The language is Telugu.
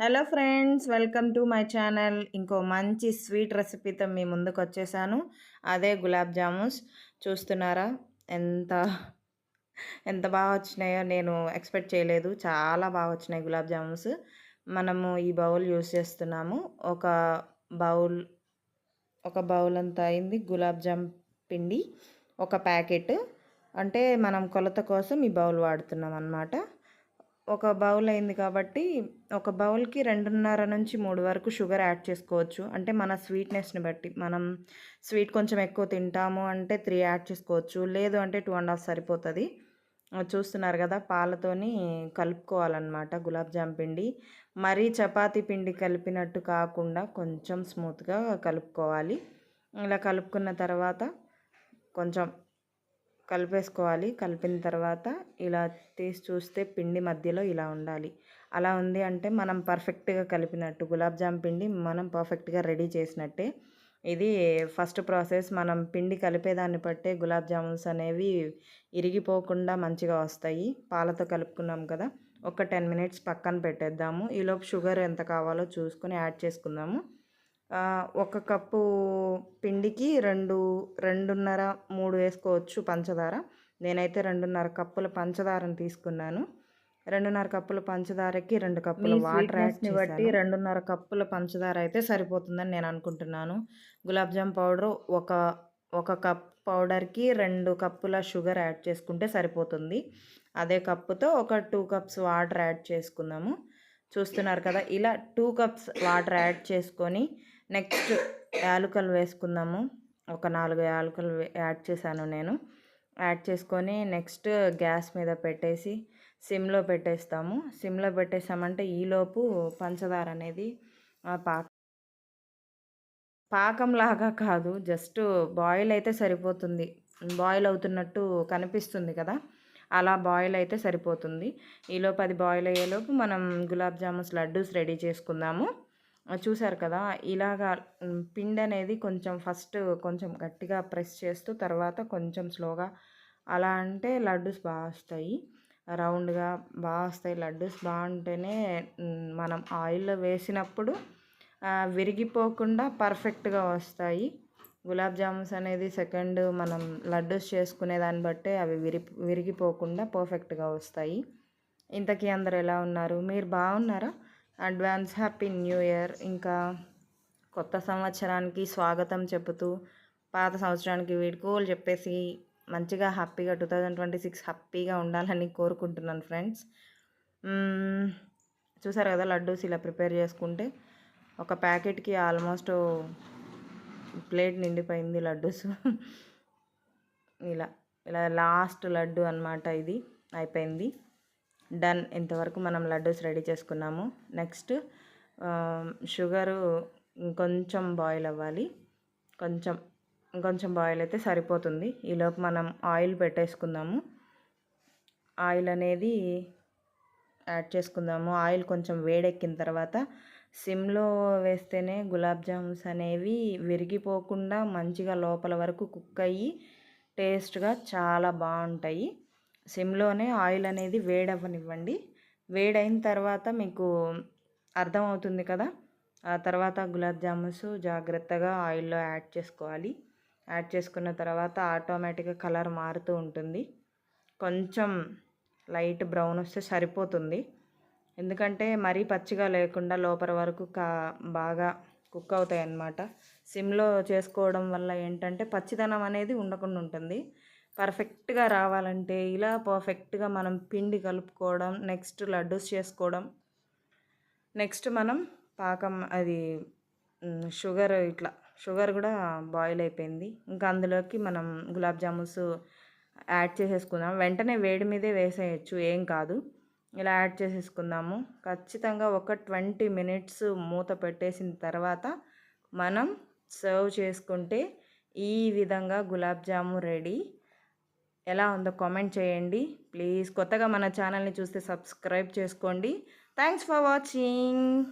Hello friends welcome to my channel. ఇంకో మంచి స్వీట్ రెసిపీతో మీ ముందుకు వచ్చేసాను. అదే గులాబ్ జామున్స్ చూస్తున్నారా? ఎంత ఎంత బాగా వచ్చినాయో నేను ఎక్స్పెక్ట్ చేయలేదు. చాలా బాగా వచ్చినాయి గులాబ్ జామున్స్ మనము ఈ బౌల్ యూస్ చేస్తున్నాము. ఒక బౌల్ ఒక బౌల్ అంతా అయింది గులాబ్ జామ్ పిండి. ఒక ప్యాకెట్. అంటే మనం కొలత కోసం ఈ బౌల్ వాడుతున్నాం అన్నమాట ఒక బౌల్ అయింది కాబట్టి ఒక బౌల్కి రెండున్నర నుంచి మూడు వరకు షుగర్ యాడ్ చేసుకోవచ్చు. అంటే మన స్వీట్నెస్ని బట్టి. మనం స్వీట్ కొంచెం ఎక్కువ తింటాము అంటే త్రీ యాడ్ చేసుకోవచ్చు. లేదు అంటే టూ అండ్ హాఫ్ సరిపోతుంది. చూస్తున్నారు కదా పాలతోని కలుపుకోవాలన్నమాట గులాబ్ జామ్ పిండి. మరీ చపాతీ పిండి కలిపినట్టు కాకుండా కొంచెం స్మూత్గా కలుపుకోవాలి. ఇలా కలుపుకున్న తర్వాత కొంచెం కలిపేసుకోవాలి. కలిపిన తర్వాత ఇలా తీసి చూస్తే పిండి మధ్యలో ఇలా ఉండాలి. అలా ఉంది అంటే మనం పర్ఫెక్ట్గా కలిపినట్టు. గులాబ్ జామ్ పిండి మనం పర్ఫెక్ట్గా రెడీ చేసినట్టే. ఇది ఫస్ట్ ప్రాసెస్. మనం పిండి కలిపేదాన్ని బట్టే గులాబ్ జామున్స్ అనేవి ఇరిగిపోకుండా మంచిగా వస్తాయి. పాలతో కలుపుకున్నాం కదా. ఒక టెన్ మినిట్స్ పక్కన పెట్టేద్దాము. ఈలోపు షుగర్ ఎంత కావాలో చూసుకొని యాడ్ చేసుకుందాము. ఒక కప్పు పిండికి రెండు రెండున్నర మూడు వేసుకోవచ్చు పంచదార. నేనైతే రెండున్నర కప్పుల పంచదారను తీసుకున్నాను. రెండున్నర కప్పుల పంచదారకి రెండు కప్పుల వాటర్ యాడ్ని బట్టి రెండున్నర కప్పుల పంచదార అయితే సరిపోతుందని నేను అనుకుంటున్నాను. గులాబ్ జామ్ పౌడర్ ఒక ఒక కప్ పౌడర్కి రెండు కప్పుల షుగర్ యాడ్ చేసుకుంటే సరిపోతుంది. అదే కప్పుతో ఒక టూ కప్స్ వాటర్ యాడ్ చేసుకుందాము. చూస్తున్నారు కదా ఇలా టూ కప్స్ వాటర్ యాడ్ చేసుకొని నెక్స్ట్ యాలకులు వేసుకుందాము. ఒక నాలుగు యాలకులు యాడ్ చేశాను నేను. యాడ్ చేసుకొని నెక్స్ట్ గ్యాస్ మీద పెట్టేసి సిమ్లో పెట్టేస్తాము. సిమ్లో పెట్టేసామంటే ఈలోపు పంచదార అనేది పాక పాకంలాగా కాదు. జస్ట్ బాయిల్ అయితే సరిపోతుంది. బాయిల్ అవుతున్నట్టు కనిపిస్తుంది కదా. అలా బాయిల్ అయితే సరిపోతుంది. ఈలోపు అది బాయిల్ అయ్యేలోపు మనం గులాబ్ జామున్స్ లడ్డూస్ రెడీ చేసుకుందాము. చూసారు కదా ఇలాగా పిండి అనేది కొంచెం ఫస్ట్ కొంచెం గట్టిగా ప్రెస్ చేస్తూ తర్వాత కొంచెం స్లోగా అలా అంటే లడ్డూస్ బాగా వస్తాయి. రౌండ్గా బాగా వస్తాయి లడ్డూస్. బాగుంటేనే మనం ఆయిల్లో వేసినప్పుడు విరిగిపోకుండా పర్ఫెక్ట్గా వస్తాయి. గులాబ్ జామున్స్ అనేది సెకండ్ మనం లడ్డూస్ చేసుకునే దాన్ని బట్టే అవి విరి విరిగిపోకుండా పర్ఫెక్ట్గా వస్తాయి. ఇంతకీ అందరు ఎలా ఉన్నారు? మీరు బాగున్నారా? Advance happy new year. ఇంకా కొత్త సంవత్సరానికి స్వాగతం చెబుతూ పాత సంవత్సరానికి వీడుకోలు చెప్పేసి మంచిగా హ్యాపీగా టూ థౌజండ్ ట్వంటీ సిక్స్ హ్యాపీగా ఉండాలని కోరుకుంటున్నాను ఫ్రెండ్స్. చూసారు కదా లడ్డూస్ ఇలా ప్రిపేర్ చేసుకుంటే ఒక ప్యాకెట్కి ఆల్మోస్ట్ ప్లేట్ నిండిపోయింది లడ్డూస్. ఇలా ఇలా లాస్ట్ లడ్డు అనమాట ఇది. అయిపోయింది. డన్. ఇంతవరకు మనం లడ్డూస్ రెడీ చేసుకున్నాము. నెక్స్ట్ షుగరు ఇంకొంచెం బాయిల్ అవ్వాలి. కొంచెం ఇంకొంచెం బాయిల్ అయితే సరిపోతుంది. ఈలోపు మనం ఆయిల్ పెట్టేసుకుందాము. ఆయిల్ అనేది యాడ్ చేసుకుందాము. ఆయిల్ కొంచెం వేడెక్కిన తర్వాత సిమ్లో వేస్తేనే గులాబ్ జామున్స్ అనేవి విరిగిపోకుండా మంచిగా లోపల వరకు కుక్ అయ్యి టేస్ట్గా చాలా బాగుంటాయి. సిమ్లోనే ఆయిల్ అనేది వేడవ్వనివ్వండి. వేడైన తర్వాత మీకు అర్థమవుతుంది కదా? ఆ తర్వాత గులాబ్ జామున్స్ జాగ్రత్తగా ఆయిల్లో యాడ్ చేసుకోవాలి. యాడ్ చేసుకున్న తర్వాత ఆటోమేటిక్గా కలర్ మారుతూ ఉంటుంది. కొంచెం లైట్ బ్రౌన్ వస్తే సరిపోతుంది. ఎందుకంటే మరీ పచ్చిగా లేకుండా లోపల వరకు కా బాగా కుక్ అవుతాయి అన్నమాట సిమ్లో చేసుకోవడం వల్ల ఏంటంటే పచ్చిదనం అనేది ఉండకుండా ఉంటుంది. పర్ఫెక్ట్గా రావాలంటే ఇలా పర్ఫెక్ట్గా మనం పిండి కలుపుకోవడం నెక్స్ట్ లడ్డూస్ చేసుకోవడం నెక్స్ట్ మనం పాకం అది షుగర్ ఇట్లా షుగర్ కూడా బాయిల్ అయిపోయింది. ఇంకా అందులోకి మనం గులాబ్ జామున్స్ యాడ్ చేసేసుకుందాం. వెంటనే వేడి మీదే వేసేయచ్చు ఏం కాదు. ఇలా యాడ్ చేసేసుకుందాము. ఖచ్చితంగా ఒక ట్వంటీ మినిట్స్ మూత పెట్టేసిన తర్వాత మనం సర్వ్ చేసుకుంటే ఈ విధంగా గులాబ్ జాము రెడీ. ఎలా ఉందో కామెంట్ చేయండి. ప్లీజ్ కొత్తగా మన ఛానల్ని చూస్తే సబ్స్క్రైబ్ చేసుకోండి. Thanks for watching.